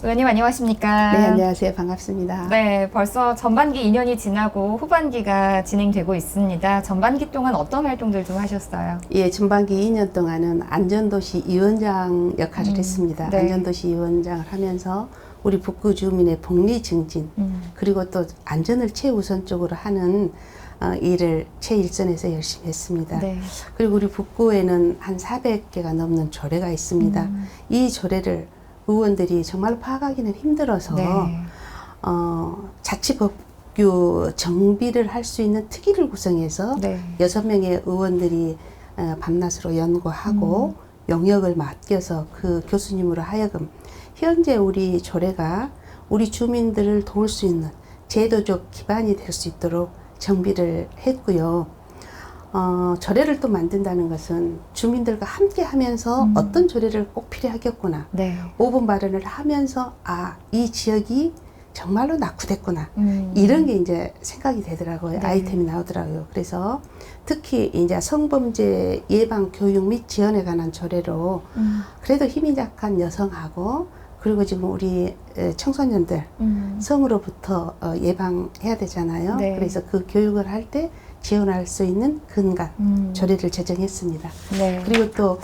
의원님 안녕하십니까? 네, 안녕하세요. 반갑습니다. 네, 벌써 전반기 2년이 지나고 후반기가 진행되고 있습니다. 전반기 동안 어떤 활동들 좀 하셨어요? 예, 전반기 2년 동안은 안전도시 위원장 역할을 음, 했습니다. 네. 안전도시 위원장을 하면서 우리 북구 주민의 복리 증진 음, 그리고 또 안전을 최우선적으로 하는 어, 일을 최일선에서 열심히 했습니다. 네. 그리고 우리 북구에는 한 400개가 넘는 조례가 있습니다. 음, 이 조례를 의원들이 정말 파악하기는 힘들어서 네. 어, 자치법규 정비를 할 수 있는 특위를 구성해서 네. 여섯 명의 의원들이 어, 밤낮으로 연구하고 영역을 맡겨서 그 교수님으로 하여금 현재 우리 조례가 우리 주민들을 도울 수 있는 제도적 기반이 될 수 있도록 정비를 했고요. 어, 조례를 또 만든다는 것은 주민들과 함께 하면서 음. 어떤 조례를 꼭 필요하겠구나. 네. 5분 발언을 하면서 아, 이 지역이 정말로 낙후됐구나. 음, 이런 게 이제 생각이 되더라고요. 네. 아이템이 나오더라고요. 그래서 특히 이제 성범죄 예방 교육 및 지원에 관한 조례로 음, 그래도 힘이 약한 여성하고 그리고 지금 우리 에, 청소년들 음, 성으로부터 어, 예방해야 되잖아요. 네. 그래서 그 교육을 할때 지원할 수 있는 근간 음, 조례를 제정했습니다. 네. 그리고 또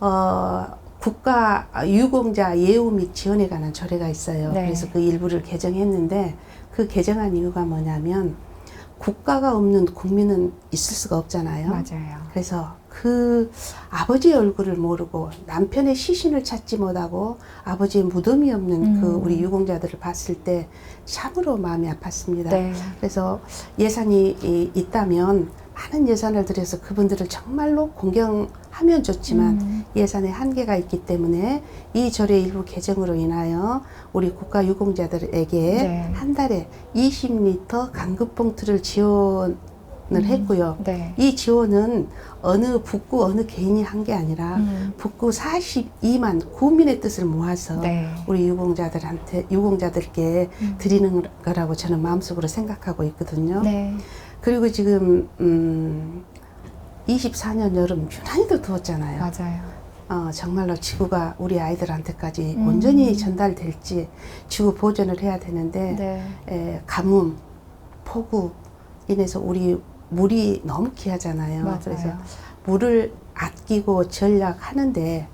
어, 국가 유공자 예우 및 지원에 관한 조례가 있어요. 네. 그래서 그 일부를 개정했는데 그 개정한 이유가 뭐냐면 국가가 없는 국민은 있을 수가 없잖아요. 맞아요. 그래서 그 아버지의 얼굴을 모르고 남편의 시신을 찾지 못하고 아버지의 무덤이 없는 그 음. 우리 유공자들을 봤을 때 참으로 마음이 아팠습니다. 네. 그래서 예산이 이- 있다면 많은 예산을 들여서 그분들을 정말로 공경하면 좋지만 음, 예산의 한계가 있기 때문에 이 조례 일부 개정으로 인하여 우리 국가 유공자들에게 네. 한 달에 20리터 강급 봉투를 지원 을 음. 했고요. 네. 이 지원은 어느 북구 어느 개인이 한 게 아니라 음, 북구 42만 구민의 뜻을 모아서 네. 우리 유공자들한테 유공자들께 음. 드리는 거라고 저는 마음속으로 생각하고 있거든요. 네. 그리고 지금 음 24년 여름 유난히도 더웠잖아요. 맞아요. 어, 정말로 지구가 우리 아이들한테까지 음. 온전히 전달될지 지구 보존을 해야 되는데 네. 에, 가뭄, 폭우 인해서 우리 물이 너무 귀하잖아요. 맞아요. 그래서 물을 아끼고 전략하는데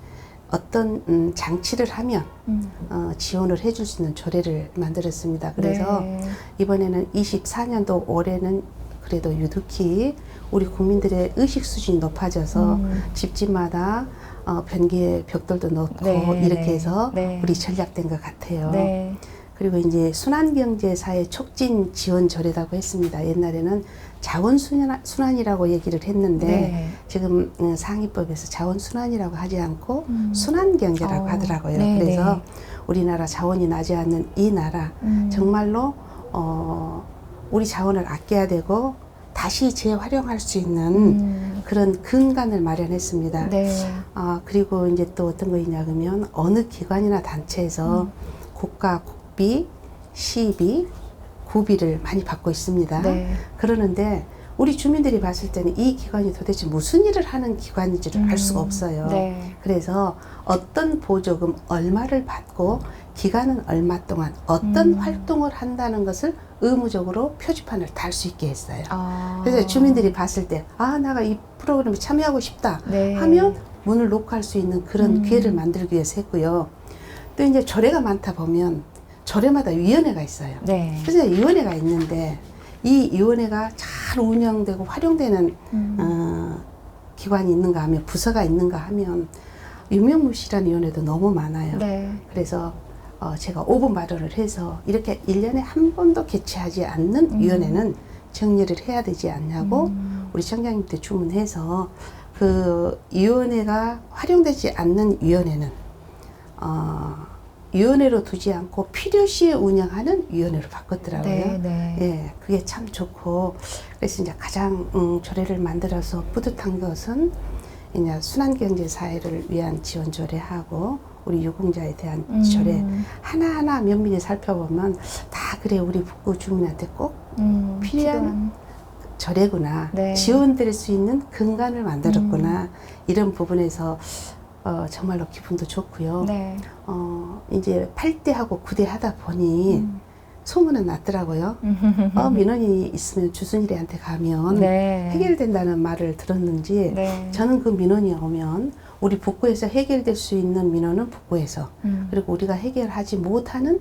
어떤 음, 장치를 하면 음, 어, 지원을 해줄 수 있는 조례를 만들었습니다. 그래서 네. 이번에는 24년도 올해는 그래도 유독히 우리 국민들의 의식 수준이 높아져서 음, 집집마다 어, 변기에 벽돌도 넣고 네, 이렇게 네, 해서 네. 우리 전략된 것 같아요. 네. 그리고 이제 순환경제사회 촉진 지원 조례라고 했습니다. 옛날에는 자원순환이라고 얘기를 했는데 네. 지금 음, 상위법에서 자원순환이라고 하지 않고 음. 순환경제라고 어, 하더라고요. 네, 그래서 네. 우리나라 자원이 나지 않는 이 나라 음, 정말로 어, 우리 자원을 아껴야 되고 다시 재활용할 수 있는 음, 그런 근간을 마련했습니다. 네. 아, 그리고 이제 또 어떤 거 있냐 그러면 어느 기관이나 단체에서 음. 국가 국비, 시비, 구비를 많이 받고 있습니다. 네. 그러는데 우리 주민들이 봤을 때는 이 기관이 도대체 무슨 일을 하는 기관인지를 알 수가 음, 없어요. 네. 그래서 어떤 보조금 얼마를 받고 기간은 얼마 동안 어떤 음. 활동을 한다는 것을 의무적으로 표지판을 달 수 있게 했어요. 아. 그래서 주민들이 봤을 때, 아, 내가 이 프로그램에 참여하고 싶다 네. 하면 문을 녹화할 수 있는 그런 음. 기회를 만들기 위해서 했고요. 또 이제 조례가 많다 보면 조례마다 위원회가 있어요. 네. 그래서 위원회가 있는데 이 위원회가 잘 운영되고 활용되는 음, 어, 기관이 있는가 하면 부서가 있는가 하면 유명무실한 위원회도 너무 많아요. 네. 그래서 어, 제가 5분 발언을 해서 이렇게 1년에 한 번도 개최하지 않는 음. 위원회는 정리를 해야 되지 않냐고 음, 우리 청장님께 주문해서 그 위원회가 활용되지 않는 위원회는 어, 위원회로 두지 않고 필요시에 운영하는 위원회로 바꿨더라고요. 네, 네. 예, 그게 참 좋고 그래서 이제 가장 음, 조례를 만들어서 뿌듯한 것은 이제 순환 경제 사회를 위한 지원 조례하고 우리 유공자에 대한 음, 조례 하나하나 면밀히 살펴보면 다 그래 우리 북구 주민한테 꼭 음, 필요한 조례구나 네. 음. 지원될 수 있는 근간을 만들었구나 이런 부분에서 어, 정말로 기분도 좋고요. 네. 어, 이제 8대하고 9대 하다 보니 음. 소문은 났더라고요. 어, 민원이 있으면 주순이한테 가면 네. 해결된다는 말을 들었는지 네. 저는 그 민원이 오면 우리 북구에서 해결될 수 있는 민원은 북구에서 음. 그리고 우리가 해결하지 못하는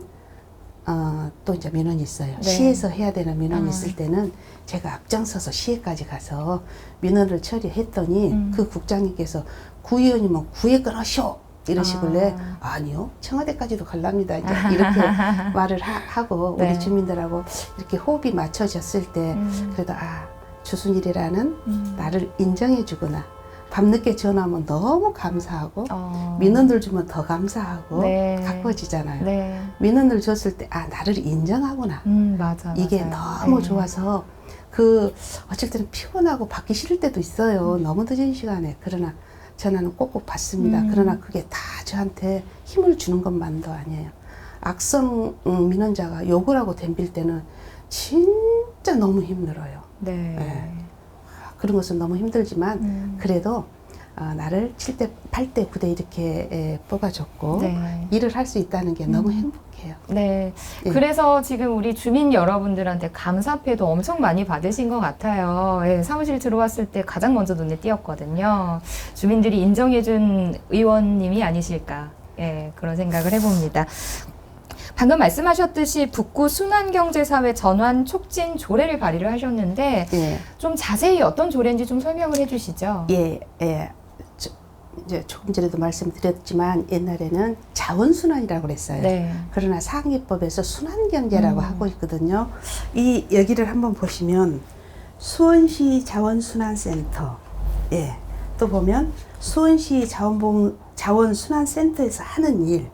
어, 또 이제 민원이 있어요. 네. 시에서 해야 되는 민원이 아. 있을 때는 제가 앞장서서 시에까지 가서 민원을 처리했더니 음. 그 국장님께서 구의원이면 구에 끊으시오 이러시길래 아. 아. 니요 청와대까지도 갈랍니다 이렇게 말을 하, 고 네. 우리 주민들하고 이렇게 호흡이 맞춰졌을 때 음. 그래도 아 주순일이라는 음. 나를 인정해주구나 밤늦게 전화하면 너무 감사하고 어. 민원들 주면 더 감사하고 네. 가까워지잖아요. 네. 민원을 줬을 때, 아, 나를 인정하구나. 음, 맞아. 이게 맞아요. 너무 네. 좋아서, 그, 어쩔 때는 피곤하고 받기 싫을 때도 있어요. 음. 너무 늦은 시간에. 그러나 전화는 꼭꼭 받습니다. 음. 그러나 그게 다 저한테 힘을 주는 것만도 아니에요. 악성 음, 민원자가 욕을 하고 덤빌 때는 진짜 너무 힘들어요. 네. 네. 그런 것은 너무 힘들지만, 음. 그래도 어, 나를 7대, 8대, 9대 이렇게 에, 뽑아줬고, 네. 일을 할 수 있다는 게 너무 음. 행복해요. 네. 예. 그래서 지금 우리 주민 여러분들한테 감사패도 엄청 많이 받으신 것 같아요. 예, 사무실 들어왔을 때 가장 먼저 눈에 띄었거든요. 주민들이 인정해준 의원님이 아니실까. 예, 그런 생각을 해봅니다. 방금 말씀하셨듯이 북구 순환경제사회 전환 촉진 조례를 발의를 하셨는데 예, 좀 자세히 어떤 조례인지 좀 설명을 해주시죠. 예, 예. 저, 이제 조금 전에도 말씀드렸지만 옛날에는 자원순환이라고 그랬어요. 네. 그러나 상위법에서 순환경제라고 음. 하고 있거든요. 이 여기를 한번 보시면 수원시 자원순환센터, 예, 또 보면 수원시 자원봉 자원순환센터에서 하는 일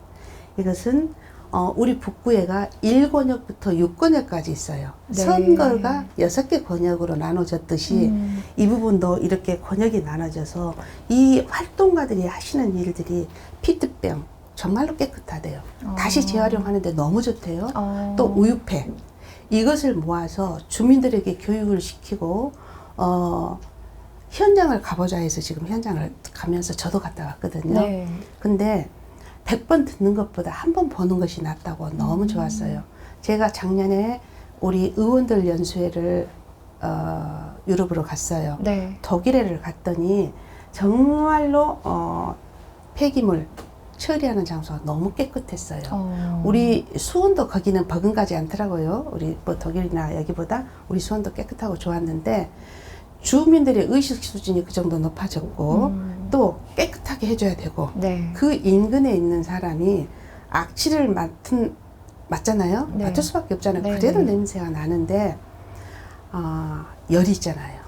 이것은 어, 우리 북구에가 1권역부터 6권역까지 있어요. 네. 선거가 여섯 개 권역으로 나눠졌듯이 음, 이 부분도 이렇게 권역이 나눠져서 이 활동가들이 하시는 일들이 피트병 정말로 깨끗하대요. 어. 다시 재활용하는데 너무 좋대요. 어. 또 우유팩 이것을 모아서 주민들에게 교육을 시키고 어 현장을 가보자 해서 지금 현장을 가면서 저도 갔다 왔거든요. 네. 근데 100번 듣는 것보다 한 번 보는 것이 낫다고 너무 음. 좋았어요. 제가 작년에 우리 의원들 연수회를 어, 유럽으로 갔어요. 네. 독일에를 갔더니 정말로 어, 폐기물 처리하는 장소가 너무 깨끗했어요. 어. 우리 수원도 거기는 버금가지 않더라고요. 우리 뭐 독일이나 여기보다 우리 수원도 깨끗하고 좋았는데 주민들의 의식 수준이 그 정도 높아졌고 음. 또 깨끗하게 해줘야 되고 네. 그 인근에 있는 사람이 악취를 맡은 맡잖아요. 네. 맡을 수밖에 없잖아요. 네, 그래도 네. 냄새가 나는데 아 열이 있잖아요.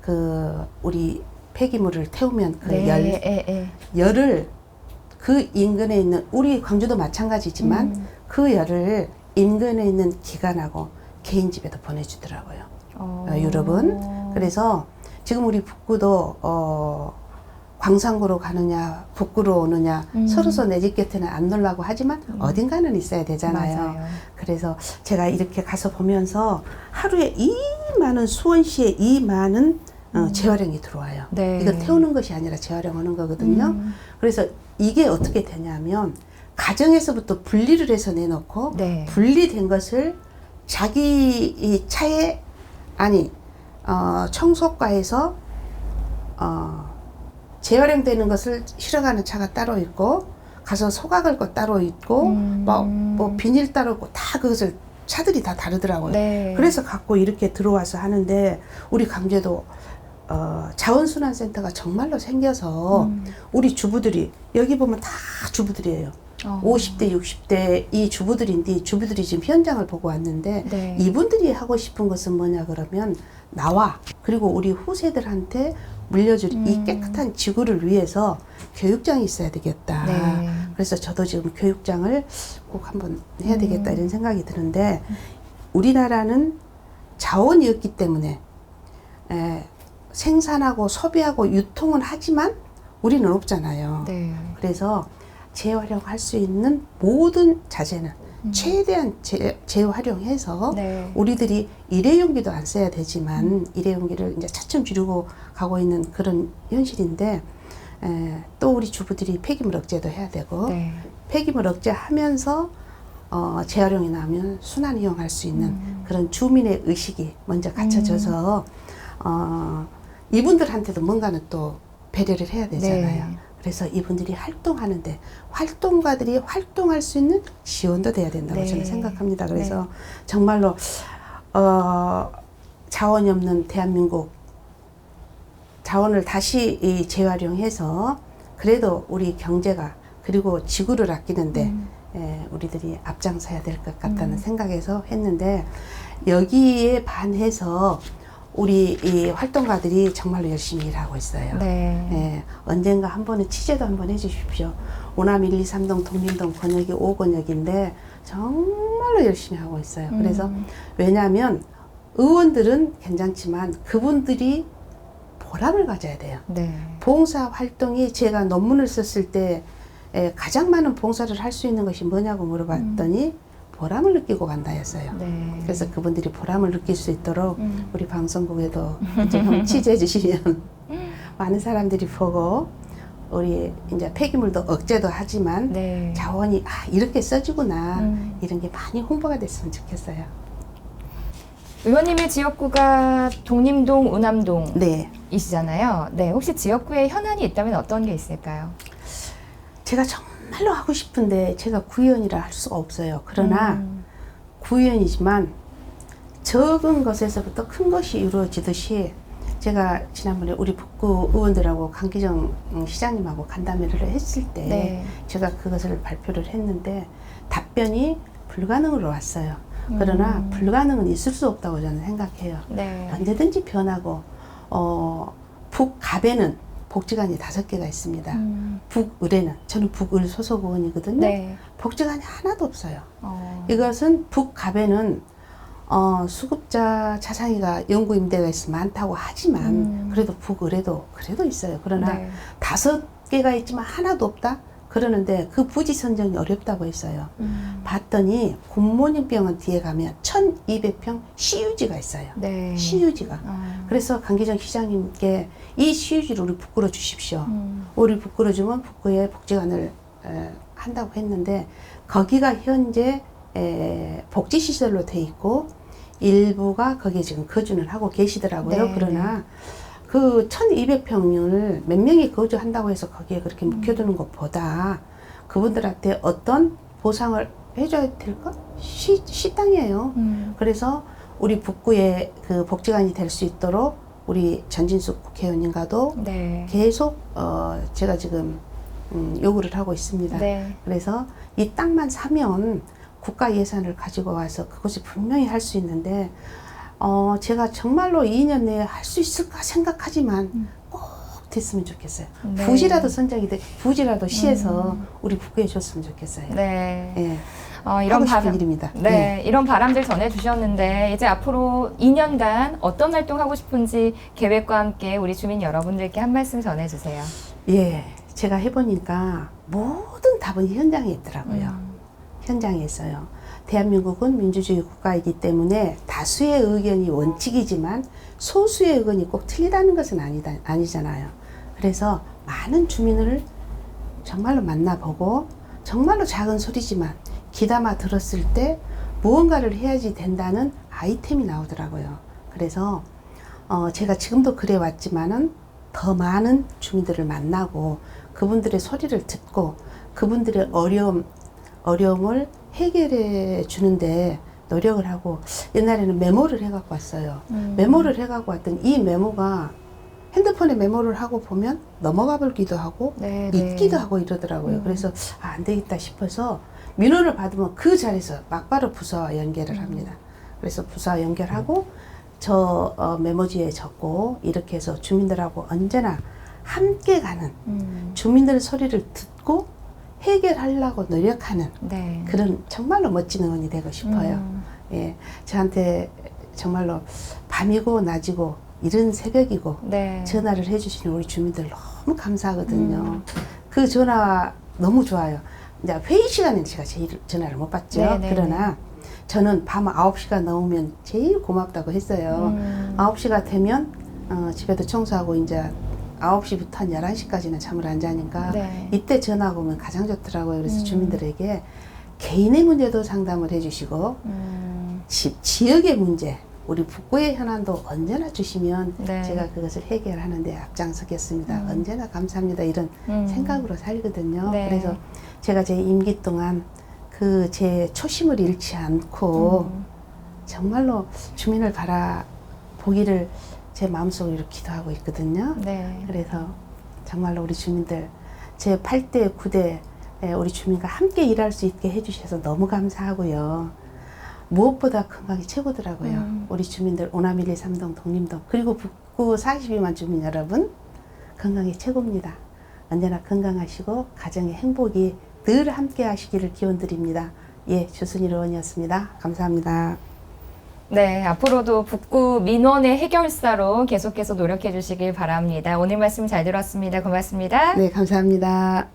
그 우리 폐기물을 태우면 그 네. 열 예, 예. 열을 그 인근에 있는 우리 광주도 마찬가지지만 음. 그 열을 인근에 있는 기관하고 개인 집에도 보내주더라고요. 어. 어, 유럽은 그래서 지금 우리 북구도 어, 광산구로 가느냐 북구로 오느냐 음. 서로서 내 집 곁에는 안 놀라고 하지만 음. 어딘가는 있어야 되잖아요. 맞아요. 그래서 제가 이렇게 가서 보면서 하루에 이 많은 수원시에 이 많은 어, 음. 재활용이 들어와요. 네. 이거 태우는 것이 아니라 재활용하는 거거든요. 음. 그래서 이게 어떻게 되냐면 가정에서부터 분리를 해서 내놓고 네. 분리된 것을 자기 이 차에 아니 어, 청소과에서 어, 재활용되는 것을 실어가는 차가 따로 있고 가서 소각할 것 따로 있고 음. 뭐, 뭐 비닐 따로 있고 다 그것을 차들이 다 다르더라고요. 네. 그래서 갖고 이렇게 들어와서 하는데 우리 강제도 어, 자원순환센터가 정말로 생겨서 음. 우리 주부들이 여기 보면 다 주부들이에요. 어. 50대, 60대 이 주부들인데 이 주부들이 지금 현장을 보고 왔는데 네. 이분들이 하고 싶은 것은 뭐냐 그러면 나와 그리고 우리 후세들한테 물려줄 이 음. 깨끗한 지구를 위해서 교육장이 있어야 되겠다. 네. 그래서 저도 지금 교육장을 꼭 한번 해야 되겠다 음. 이런 생각이 드는데 우리나라는 자원이었기 때문에 에, 생산하고 소비하고 유통은 하지만 우리는 없잖아요. 네. 그래서 재활용할 수 있는 모든 자재는 음. 최대한 재, 재활용해서 네. 우리들이 일회용기도 안 써야 되지만 일회용기를 이제 차츰 줄이고 가고 있는 그런 현실인데 에, 또 우리 주부들이 폐기물 억제도 해야 되고 네. 폐기물 억제하면서 어, 재활용이 나오면 순환 이용할 수 있는 음. 그런 주민의 의식이 먼저 갖춰져서 어, 이분들한테도 뭔가는 또 배려를 해야 되잖아요. 네. 그래서 이분들이 활동하는데 활동가들이 활동할 수 있는 지원도 돼야 된다고 네. 저는 생각합니다. 그래서 정말로 어, 자원이 없는 대한민국 자원을 다시 이 재활용해서 그래도 우리 경제가 그리고 지구를 아끼는데 음. 에, 우리들이 앞장서야 될 것 같다는 음. 생각에서 했는데 여기에 반해서 우리 이 활동가들이 정말로 열심히 일하고 있어요. 네. 예, 언젠가 한 번은 취재도 한 번 해주십시오. 오남 1, 2, 3동 동림동 권역이 5권역인데 정말로 열심히 하고 있어요. 그래서 음. 왜냐하면 의원들은 괜찮지만 그분들이 보람을 가져야 돼요. 네. 봉사 활동이 제가 논문을 썼을 때 에, 가장 많은 봉사를 할 수 있는 것이 뭐냐고 물어봤더니 보람을 느끼고 간다였어요. 네. 그래서 그분들이 보람을 느낄 수 있도록 음. 우리 방송국에도 좀 취재해 주시면 많은 사람들이 보고 우리 이제 폐기물도 억제도 하지만 네. 자원이 아 이렇게 써지구나 음. 이런 게 많이 홍보가 됐으면 좋겠어요. 의원님의 지역구가 동림동, 우남동이시잖아요. 네, 네. 혹시 지역구에 현안이 있다면 어떤 게 있을까요? 제가 정말 로 하고 싶은데 제가 구의원이라 할 수가 없어요. 그러나 음. 구의원이지만 적은 것에서부터 큰 것이 이루어지듯이 제가 지난번에 우리 북구 의원들하고 강기정 음, 시장님하고 간담회를 했을 때 네. 제가 그것을 발표를 했는데 답변이 불가능으로 왔어요. 그러나 음. 불가능은 있을 수 없다고 저는 생각해요. 네. 언제든지 변하고 어, 북갑에는 복지관이 다섯 개가 있습니다. 음. 북을에는 저는 북을 소속 의원이거든요. 네. 복지관이 하나도 없어요. 어. 이것은 북갑에는 어, 수급자 자상이가 연구 임대가 있어 많다고 하지만 음. 그래도 북을에도 그래도 있어요. 그러나 네. 다섯 개가 있지만 하나도 없다. 그러는데 그 부지 선정이 어렵다고 했어요. 음. 봤더니 굿모닝 병원 뒤에 가면 1200평 CU지가 있어요. 네. CU지가. 어. 그래서 강기정 시장님께 이 CU지를 우리 북구로 주십시오. 음. 우리 북구로 주면 북구에 복지관을 에, 한다고 했는데 거기가 현재 에, 복지 시설로 돼 있고 일부가 거기에 지금 거주는 하고 계시더라고요. 네, 그러나 그 1200평을 몇 명이 거주한다고 해서 거기에 그렇게 묵혀두는 것보다 그분들한테 어떤 보상을 해줘야 될까? 시, 시땅이에요. 음. 그래서 우리 북구에 그 복지관이 될 수 있도록 우리 전진숙 국회의원님과도 네. 계속 어 제가 지금 음, 요구를 하고 있습니다. 네. 그래서 이 땅만 사면 국가 예산을 가지고 와서 그것이 분명히 할 수 있는데 어 제가 정말로 2년 내에 할 수 있을까 생각하지만 음. 꼭 됐으면 좋겠어요. 네. 부지라도 선정이 돼 부지라도 시에서 음. 우리 북구에 줬으면 좋겠어요. 네. 예. 어, 이런 하고 싶은 바람. 일입니다. 네, 이런 바람들 전해주셨는데 이제 앞으로 2년간 어떤 활동하고 싶은지 계획과 함께 우리 주민 여러분들께 한 말씀 전해주세요. 예, 제가 해보니까 모든 답은 현장에 있더라고요. 음. 현장에 있어요. 대한민국은 민주주의 국가이기 때문에 다수의 의견이 원칙이지만 소수의 의견이 꼭 틀리다는 것은 아니다, 아니잖아요. 그래서 많은 주민을 정말로 만나보고 정말로 작은 소리지만 귀담아 들었을 때 무언가를 해야지 된다는 아이템이 나오더라고요. 그래서 어, 제가 지금도 그래 왔지만은 더 많은 주민들을 만나고 그분들의 소리를 듣고 그분들의 어려움 어려움을 해결해 주는데 노력을 하고 옛날에는 메모를 해갖고 왔어요. 음. 메모를 해갖고 왔더니 이 메모가 핸드폰에 메모를 하고 보면 넘어가 버리기도 하고 네, 네. 잊기도 하고 이러더라고요. 음. 그래서 아, 안 되겠다 싶어서 민원을 받으면 그 자리에서 막바로 부서와 연결을 음. 합니다. 그래서 부서와 연결하고 저 어, 메모지에 적고 이렇게 해서 주민들하고 언제나 함께 가는 음. 주민들의 소리를 듣고 해결하려고 노력하는 네. 그런 정말로 멋진 의원이 되고 싶어요. 음. 예, 저한테 정말로 밤이고 낮이고 이른 새벽이고 네. 전화를 해주시는 우리 주민들 너무 감사하거든요. 음. 그 전화 너무 좋아요. 이제 회의 시간에는 제가 제일 전화를 못 받죠. 네, 네, 그러나 저는 밤 9시가 넘으면 제일 고맙다고 했어요. 음. 9시가 되면 어, 집에도 청소하고 이제 9시부터 한 11시까지는 잠을 안 자니까 네. 이때 전화가 오면 가장 좋더라고요. 그래서 음. 주민들에게 개인의 문제도 상담을 해주시고 음, 집, 지역의 문제, 우리 북구의 현안도 언제나 주시면 네. 제가 그것을 해결하는데 앞장서겠습니다. 음. 언제나 감사합니다. 이런 음. 생각으로 살거든요. 네. 그래서 제가 제 임기 동안 그 제 초심을 잃지 않고 음, 정말로 주민을 바라보기를 제 마음속으로 기도하고 있거든요. 네. 그래서 정말로 우리 주민들 제 8대, 9대 우리 주민과 함께 일할 수 있게 해주셔서 너무 감사하고요. 무엇보다 건강이 최고더라고요. 음. 우리 주민들 오남 1, 2, 3동, 독림동 그리고 북구 42만 주민 여러분 건강이 최고입니다. 언제나 건강하시고 가정의 행복이 늘 함께 하시기를 기원드립니다. 예, 주순일 의원이었습니다. 감사합니다. 네, 앞으로도 북구 민원의 해결사로 계속해서 노력해 주시길 바랍니다. 오늘 말씀 잘 들었습니다. 고맙습니다. 네, 감사합니다.